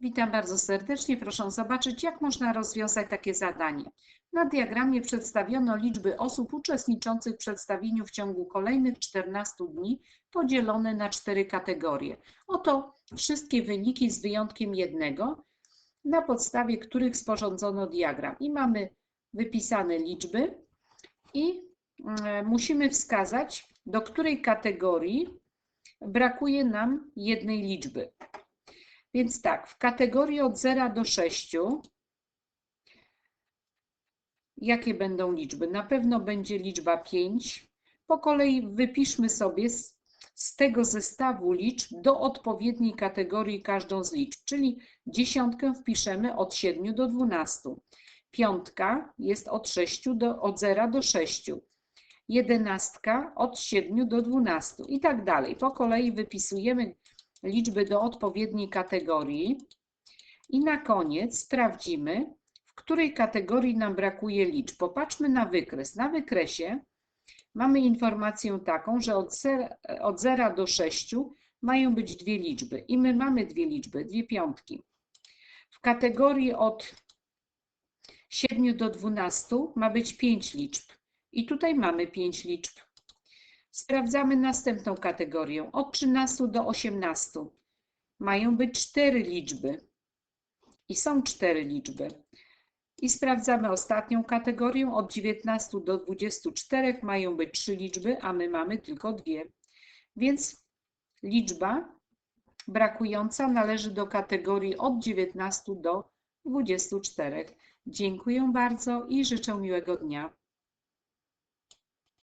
Witam bardzo serdecznie. Proszę zobaczyć, jak można rozwiązać takie zadanie. Na diagramie przedstawiono liczby osób uczestniczących w przedstawieniu w ciągu kolejnych 14 dni podzielone na cztery kategorie. Oto wszystkie wyniki z wyjątkiem jednego, na podstawie których sporządzono diagram. I mamy wypisane liczby i mm, musimy wskazać, do której kategorii brakuje nam jednej liczby. Więc tak, w kategorii od 0 do 6, jakie będą liczby? Na pewno będzie liczba 5. Po kolei wypiszmy sobie z, z tego zestawu liczb do odpowiedniej kategorii każdą z liczb, czyli dziesiątkę wpiszemy od 7 do 12. Piątka jest od 6 do, od 0 do 6. Jedenastka od 7 do 12 i tak dalej. Po kolei wypisujemy liczby do odpowiedniej kategorii i na koniec sprawdzimy, w której kategorii nam brakuje liczb. Popatrzmy na wykres. Na wykresie mamy informację taką, że od 0, od 0 do 6 mają być dwie liczby i my mamy dwie liczby, dwie piątki. W kategorii od 7 do 12 ma być 5 liczb i tutaj mamy 5 liczb. Sprawdzamy następną kategorię. Od 13 do 18 mają być cztery liczby i są cztery liczby. I sprawdzamy ostatnią kategorię. Od 19 do 24 mają być trzy liczby, a my mamy tylko dwie. Więc liczba brakująca należy do kategorii od 19 do 24. Dziękuję bardzo i życzę miłego dnia.